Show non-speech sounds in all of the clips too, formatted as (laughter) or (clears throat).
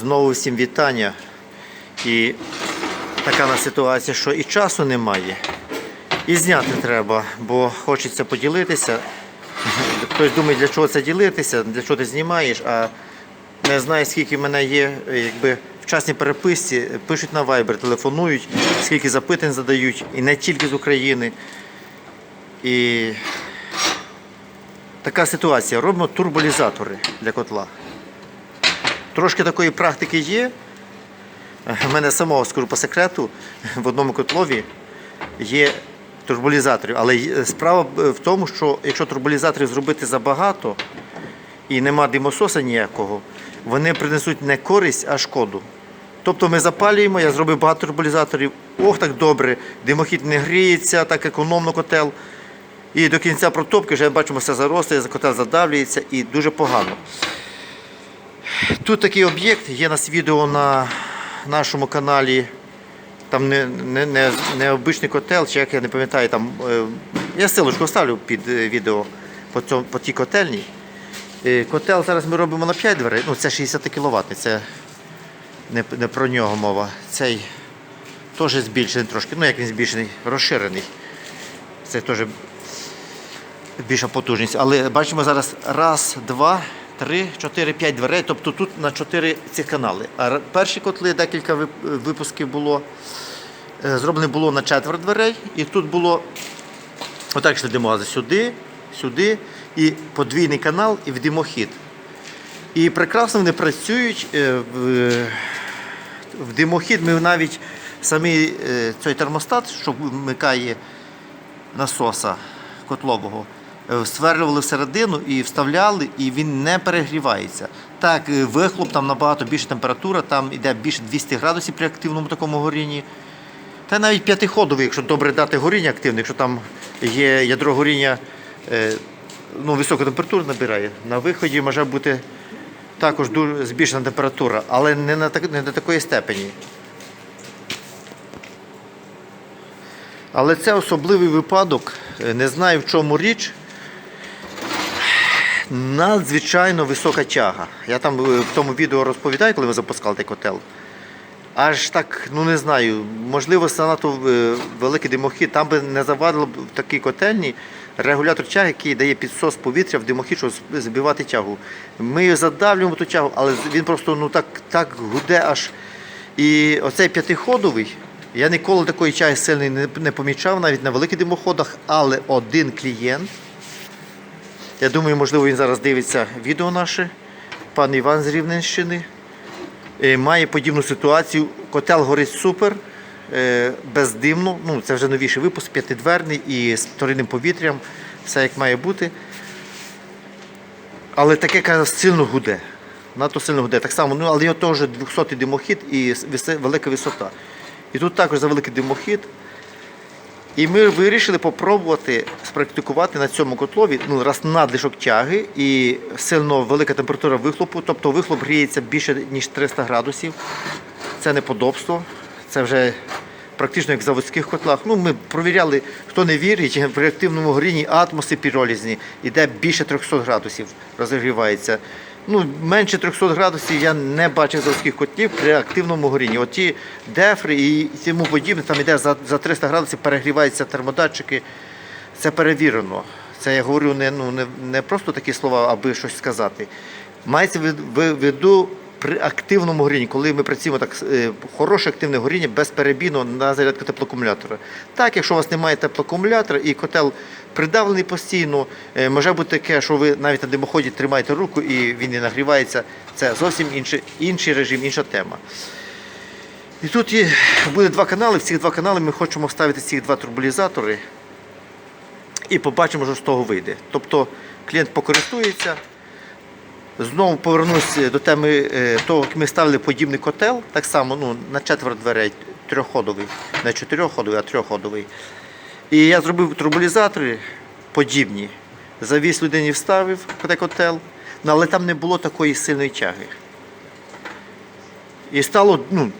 Знову всім вітання. І така на ситуація, що і часу немає, і зняти треба, бо хочеться поділитися. Хтось думає, для чого це ділитися, для чого ти знімаєш, а не знає, скільки в мене є, якби в частній переписці, пишуть на Viber, телефонують, скільки запитань задають, і не тільки з України. І така ситуація. Робимо турболізатори для котла. Трошки такої практики є. У мене самого скажу по секрету, в одному котлові є турболізаторів. Але справа в тому, що якщо турболізаторів зробити забагато і нема димососа ніякого, вони принесуть не користь, а шкоду. Тобто ми запалюємо, я зробив багато турболізаторів, ох, так добре, димохід не гріється, так економно котел. І до кінця протопки вже бачимо, все заросло, котел задавлюється і дуже погано. Тут такий об'єкт, є нас відео на нашому каналі. Там не, не, не, не обичний котел, чи як я не пам'ятаю, там, е, я силочку ставлю під е, відео по, цьому, по тій котельні. Е, Котел зараз ми робимо на 5 дверей, ну це 60 кВт, це не, не про нього мова. Цей теж збільшений трошки, ну як він збільшений, розширений. Це теж більша потужність. Але бачимо зараз раз, два, три, чотири, п'ять дверей. Тобто тут на чотири ці канали. А перші котли, декілька випусків було. е, Зроблено було на четверть дверей, і тут було отак йшли димогази сюди, сюди, і подвійний канал, і в димохід. І прекрасно вони працюють. е, В, в димохід ми навіть самий е, цей термостат, що вмикає насоса котлового, е, сверлювали всередину і вставляли, і він не перегрівається. Так, е, вихлоп там набагато більша температура, там йде більше 200 градусів при активному такому горінні. Та навіть п'ятиходовий, якщо добре дати горіння активне, якщо там є ядро горіння, е, ну, висока температура набирає, на виході може бути також дуже збільшена температура, але не на, так, не до такої степені. Але це особливий випадок. Е, Не знаю в чому річ. Надзвичайно висока тяга. Я там е, в тому відео розповідаю, коли ми запускали той котел. Аж так, ну не знаю, можливо, занадто е, великий димохід, там би не завадило б в такій котельні регулятор тяги, який дає підсос повітря в димохід, щоб збивати тягу. Ми задавлюємо ту тягу, але він просто ну, так, так гуде аж. І оцей п'ятиходовий, я ніколи такої тяги сильної не помічав, навіть на великих димоходах, але один клієнт. Я думаю, можливо, він зараз дивиться відео наше, пан Іван з Рівненщини. Е, має подібну ситуацію. Котел горить супер, е, бездимно. Ну, це вже новіший випуск, п'ятидверний і з вторинним повітрям, все як має бути. Але таке каже, сильно гуде. Надто сильно гуде. Так само, ну, але його теж 200 димохід і велика висота. І тут також за великий димохід. І ми вирішили попробувати спрактикувати на цьому котлові ну, раз надлишок тяги і сильно велика температура вихлопу, тобто вихлоп гріється більше ніж 300 градусів. Це неподобство. Це вже практично як в заводських котлах. Ну, ми провіряли, хто не вірить, (laughs) при активному горінні атмоси піролізні йде більше 300 градусів, розігрівається. Ну, менше 300 градусів я не бачив заводських котлів при активному горінні. От ті дефри і тому подібне, там йде за, за 300 градусів, перегріваються термодатчики. Це перевірено. Це я говорю не, ну, не, не просто такі слова, аби щось сказати. Мається в виду при активному горінні, коли ми працюємо так, е, хороше активне горіння без перебійного на зарядку теплоакумулятора. Так, якщо у вас немає теплоакумулятора і котел придавлений постійно, е, може бути таке, що ви навіть на димоході тримаєте руку і він не нагрівається. Це зовсім інший, інший режим, інша тема. І тут є, буде два канали. В ці два канали ми хочемо вставити ці два турболізатори і побачимо, що з того вийде. Тобто клієнт покористується. Знову повернусь до теми е, того, як ми ставили подібний котел, так само ну, на четверть дверей трьохходовий, не чотирьохходовий, а трьохходовий. І я зробив турболізатори подібні. Завіз людині вставив котел, ну, але там не було такої сильної тяги. І стало, ну,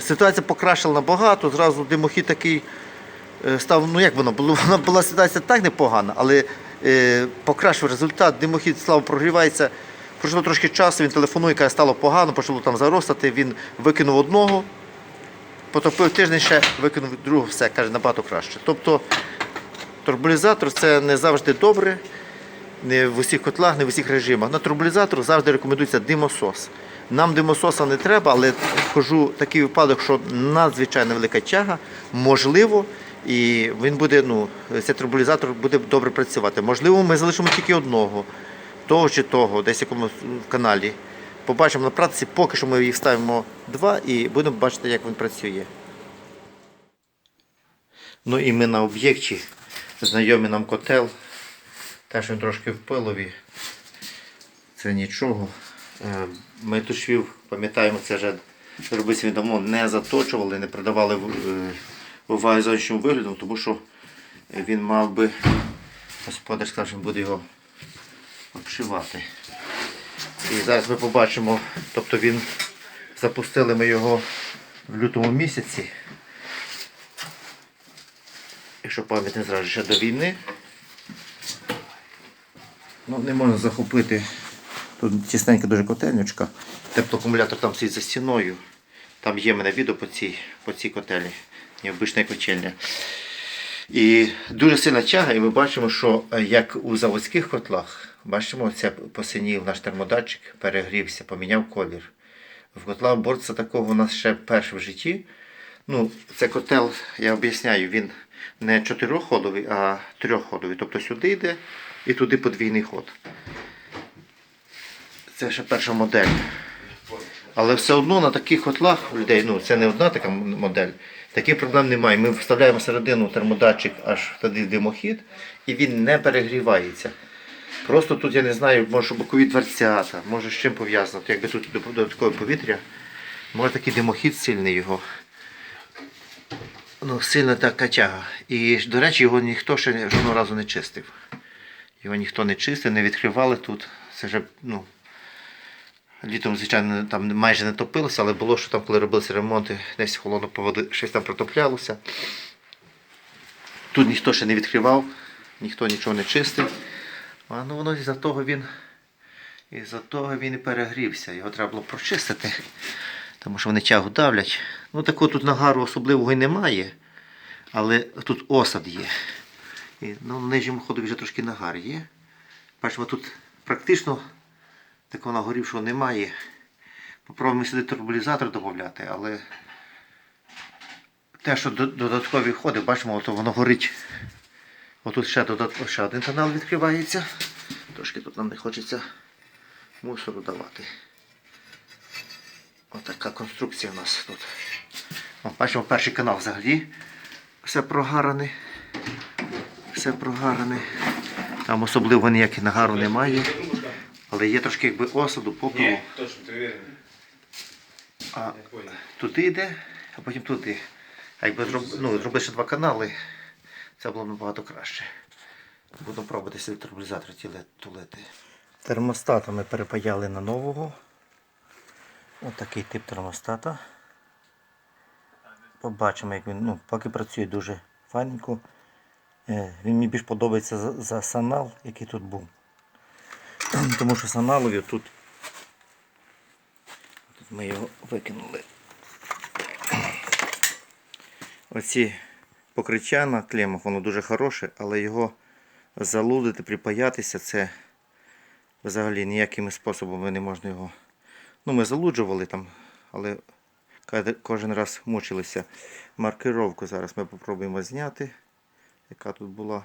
ситуація покращила набагато, зразу димохід такий е, став, ну як воно було, (laughs) вона була ситуація так непогана, але е, покращив результат, димохід слава прогрівається Пройшло трошки часу, він телефонує, каже, стало погано, почало там заростати, він викинув одного, потопив тиждень ще, викинув другого, все, каже, набагато краще. Тобто турбулізатор це не завжди добре, не в усіх котлах, не в усіх режимах. На турбулізатор завжди рекомендується димосос. Нам димососа не треба, але кажу такий випадок, що надзвичайно велика тяга, можливо, і він буде, ну, цей турбулізатор буде добре працювати. Можливо, ми залишимо тільки одного, того чи того, десь в якомусь каналі. Побачимо на практиці, поки що ми їх ставимо два і будемо бачити, як він працює. Ну і ми на об'єкті, знайомий нам котел. Теж він трошки в пилові. Це нічого. Е, Ми тут швів, пам'ятаємо, це вже робиться він давно не заточували, не придавали в- е, уваги зовнішньому вигляду, тому що він мав би, господар він буде його обшивати. І зараз ми побачимо, тобто він запустили ми його в лютому місяці. Якщо пам'ять не зразу ще до війни. Ну, не можна захопити. Тут тісненька дуже котельничка. Теплоакумулятор там стоїть за стіною. Там є мене відео по цій, по цій котелі. Необична котельня. І дуже сильна тяга, і ми бачимо, що е, як у заводських котлах, бачимо, це посинів наш термодатчик, перегрівся, поміняв колір. В котлах борца такого у нас ще перший в житті. Ну, це котел, я об'ясняю, він не чотириходовий, а трьохходовий. Тобто сюди йде і туди подвійний ход. Це ще перша модель. Але все одно на таких котлах людей, ну це не одна така модель, таких проблем немає. Ми вставляємо всередину термодатчик аж туди димохід, і він не перегрівається. Просто тут я не знаю, може бокові дверцята, може з чим пов'язано, якби тут додаткове повітря, може такий димохід сильний його. Ну, сильна така тяга. І, до речі, його ніхто ще жодного разу не чистив. Його ніхто не чистив, не відкривали тут. Це вже, ну, літом, звичайно, там майже не топилося, але було, що там, коли робилися ремонти, десь холодно поводи, щось там протоплялося. Тут ніхто ще не відкривав, ніхто нічого не чистив. А ну воно із-за того він. Із-за того він і перегрівся. Його треба було прочистити, тому що вони тягу давлять. Ну такого тут нагару особливого і немає, але тут осад є. І ну, на нижньому ходу вже трошки нагар є. Бачимо, тут практично такого нагорівшого немає. Попробуємо сюди турбулізатор додати, але те, що додаткові ходи, бачимо, от воно горить. Отут ще, додат... ще один канал відкривається. Трошки тут нам не хочеться мусору давати. Отака конструкція у нас тут. О, бачимо, перший канал взагалі все прогаране. Все прогаране. Там особливо ніяких нагару немає. Але є трошки якби осаду, попелу. А туди йде, а потім туди. А якби ну, зробити ще два канали, це було б набагато краще. Буду пробувати тіле- тулити. Термостата ми перепаяли на нового. Ось такий тип термостата. Побачимо, як він ну, поки працює дуже файненько. Е, Він мені більш подобається за, за санал, який тут був. (clears throat) Тому що саналові тут Тут ми його викинули. (clears throat) Оці покриття на клемах, воно дуже хороше, але його залудити, припаятися, це взагалі ніякими способами не можна його. Ну, ми залуджували там, але кожен раз мучилися. Маркировку зараз ми спробуємо зняти, яка тут була.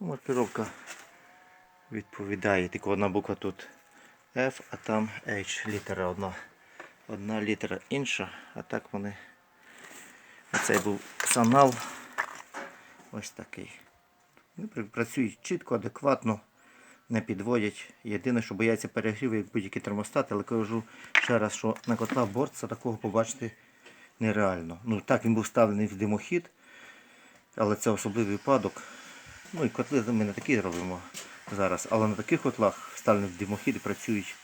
Ну, маркировка відповідає, тільки одна буква тут F, а там H літера одна. Одна літера інша, а так вони. Оцей був санал. Ось такий. Вони працюють чітко, адекватно, не підводять. Єдине, що бояться перегріву, як будь-які термостати, але кажу ще раз, що на котла борца такого побачити нереально. Ну так він був ставлений в димохід, але це особливий випадок. Ну і котли ми не такі робимо зараз, але на таких котлах вставлені в димохід і працюють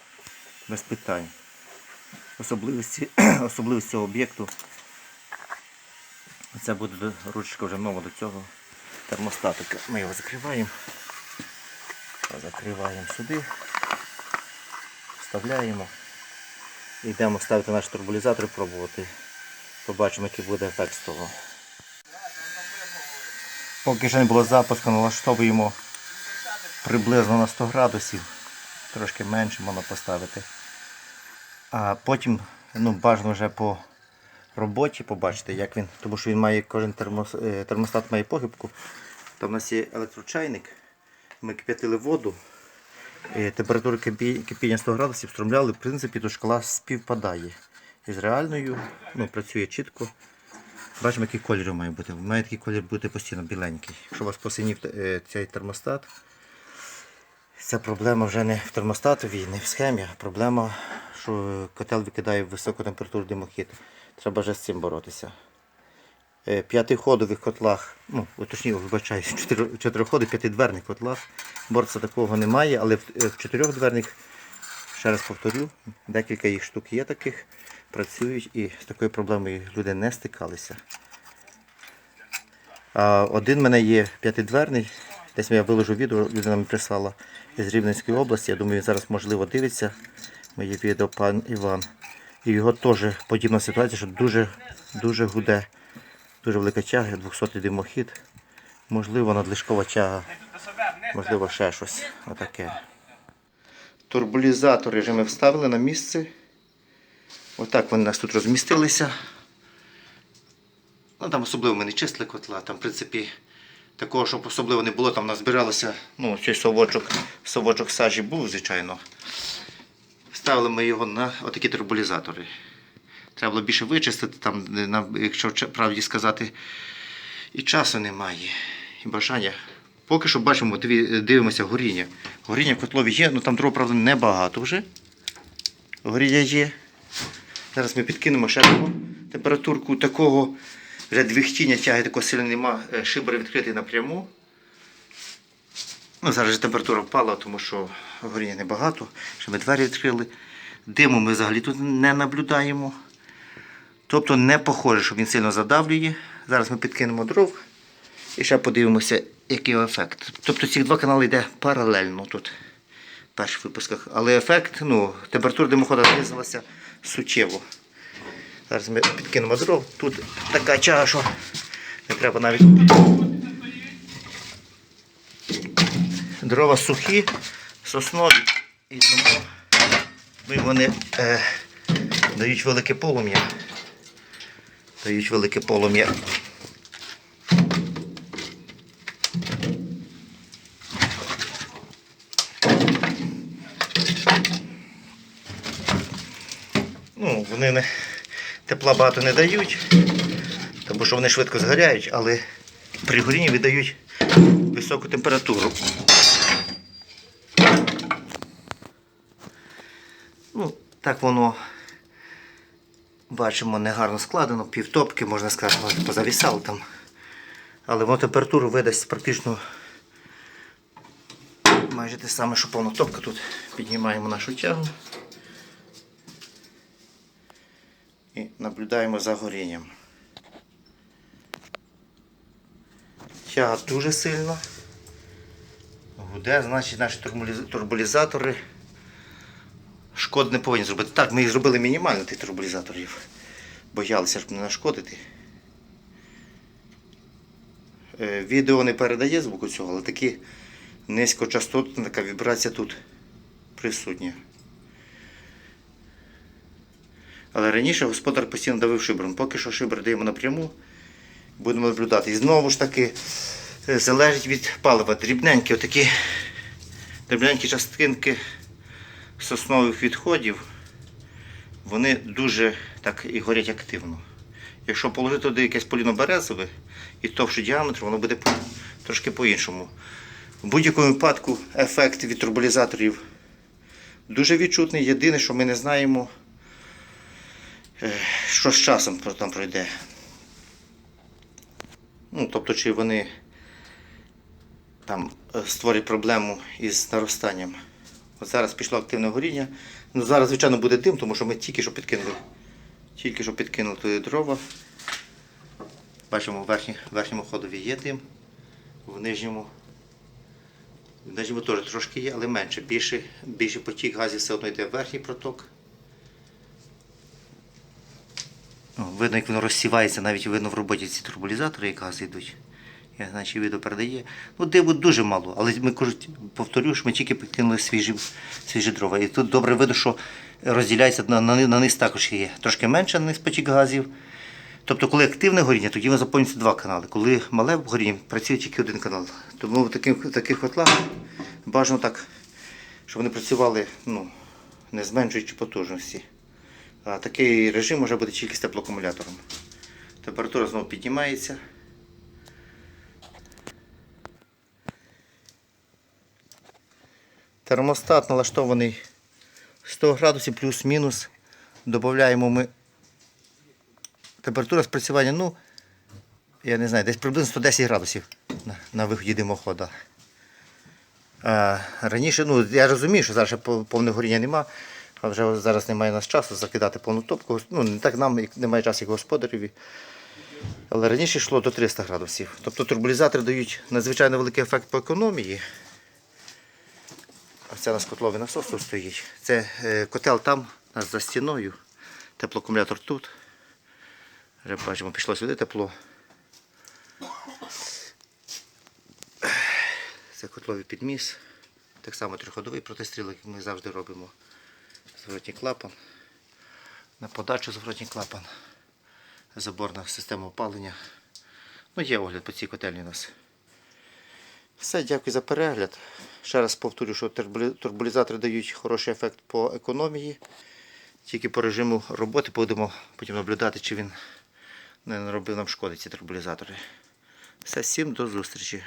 без питань. Особливості, (clears throat) особливість цього об'єкту. Це буде ручка вже нова до цього термостатика. Ми його закриваємо. Закриваємо сюди. вставляємо. Йдемо ставити наш турбулізатор і пробувати. Побачимо, який буде ефект з того. Поки ще не було запуску, налаштовуємо приблизно на 100 градусів. Трошки менше можна поставити. А потім ну, бажано вже по роботі побачити, як він, тому що він має кожен термос, е, термостат має похибку. Там у нас є електрочайник. Ми кип'ятили воду. е, Температура кипіння 100 градусів струмляли, в принципі, то шкала співпадає. Із реальною, ну, працює чітко. Бачимо, який колір має бути. Має такий колір бути постійно біленький. Якщо у вас посинів е, цей термостат, ця проблема вже не в термостатові, не в схемі, а проблема, що котел викидає високотемпературний димохід. Треба вже з цим боротися. Е, П'ятиходових котлах, ну, уточнів, вибачаю, (laughs) чотири- чотириходи, п'ятидверних котлах. Борця такого немає, але в, е, в чотирьохдверних, ще раз повторю, декілька їх штук є таких, працюють і з такою проблемою люди не стикалися. Один в мене є п'ятидверний, десь я виложу відео, людина мені прислала із Рівненської області. Я думаю, він зараз можливо дивиться моє відео пан Іван. І його теж подібна ситуація, що дуже, дуже гуде, дуже велика тяга, 200 димохід. Можливо, надлишкова тяга, можливо, ще щось отаке. Турбулізатори вже ми вставили на місце. Отак вони у нас тут розмістилися. Ну, там особливо ми не чистили котла, там, в принципі, такого, щоб особливо не було, там назбиралося, ну, цей совочок, совочок сажі був, звичайно. Ставили ми його на отакі турбулізатори. Треба було більше вичистити, там, якщо правді сказати, і часу немає, і бажання. Поки що бачимо, дивимося горіння. Горіння в котлові є, ну там дров, правда, небагато вже. Горіння є. Зараз ми підкинемо ще таку температурку такого вже двихтіння тяги такого сильно нема. Е, Шибер відкритий напряму. Ну, зараз же температура впала, тому що горіння небагато. Ще ми двері відкрили. Диму ми взагалі тут не наблюдаємо. Тобто не похоже, що він сильно задавлює. Зараз ми підкинемо дров і ще подивимося, який ефект. Тобто ці два канали йде паралельно тут в перших випусках. Але ефект, ну, температура димохода знизилася суттєво. Зараз ми підкинемо дров. Тут така чага, що не треба навіть. Дрова сухі, соснові, і тому вони е, дають велике полум'я. Дають велике полум'я. Ну, вони не, тепла багато не дають, тому що вони швидко згоряють, але при горінні видають високу температуру. Ну, так воно бачимо негарно складено, півтопки, можна сказати, позавісало там. Але воно температуру видасть практично майже те саме, що повна топка. Тут піднімаємо нашу тягу. і наблюдаємо за горінням. Тяга дуже сильно. Гуде, значить наші турбуліз- турбулізатори шкод не повинні зробити. Так, ми їх зробили мінімально тих турбулізаторів. Боялися, щоб не нашкодити. Е, Відео не передає звуку цього, але такі низькочастотна така вібрація тут присутня. Але раніше господар постійно давив шибром. Поки що шибр даємо напряму, будемо наблюдати. І знову ж таки е, залежить від палива. Дрібненькі, отакі дрібненькі частинки соснових відходів, вони дуже так і горять активно. Якщо положити туди якесь поліно-березове і товщий діаметр, воно буде трошки по-іншому. В будь-якому випадку ефект від турбулізаторів дуже відчутний. Єдине, що ми не знаємо, е, що з часом там пройде. Ну, тобто, чи вони там е, створять проблему із наростанням. От зараз пішло активне горіння. Ну, зараз, звичайно, буде дим, тому що ми тільки що підкинули. Тільки що підкинули туди дрова. Бачимо, в верхньому ходові є дим, в нижньому Навіть мотори трошки є, але менше. Більше, більше потік газів все одно йде в верхній проток. Видно, як воно розсівається, навіть видно в роботі ці турбулізатори, як гази йдуть. Я наче відео передає. Ну, диву дуже мало, але ми кажуть, повторю, що ми тільки підкинули свіжі, свіжі дрова. І тут добре видно, що розділяється на, на, на низ також є. Трошки менше на низ потік газів. Тобто, коли активне горіння, тоді ми заповнюється два канали. Коли мале горіння, працює тільки один канал. Тому в таких, таких котлах бажано так, щоб вони працювали, ну, не зменшуючи потужності. А такий режим може бути тільки з теплоакумулятором. Температура знову піднімається. Термостат налаштований 100 градусів плюс-мінус. Додаємо ми температура спрацювання, ну, я не знаю, десь приблизно 110 градусів на, виході димохода. А, раніше, ну, я розумію, що зараз повне горіння нема, а вже зараз немає нас часу закидати повну топку. Ну, не так нам немає часу, як господареві. Але раніше йшло до 300 градусів. Тобто турбулізатори дають надзвичайно великий ефект по економії. Це у нас котловий насос тут стоїть. Це е, котел там, у нас за стіною, теплоакумулятор тут. Вже бачимо, пішло сюди тепло. Це котловий підміс. Так само триходовий протистрілок, як ми завжди робимо. Зворотній клапан. На подачу зворотній клапан. Заборна система опалення. Ну, є огляд по цій котельні у нас. Все, дякую за перегляд. Ще раз повторю, що турболізатори дають хороший ефект по економії. Тільки по режиму роботи будемо потім наблюдати, чи він не наробив нам шкоди, ці турбулізатори. Все, всім до зустрічі.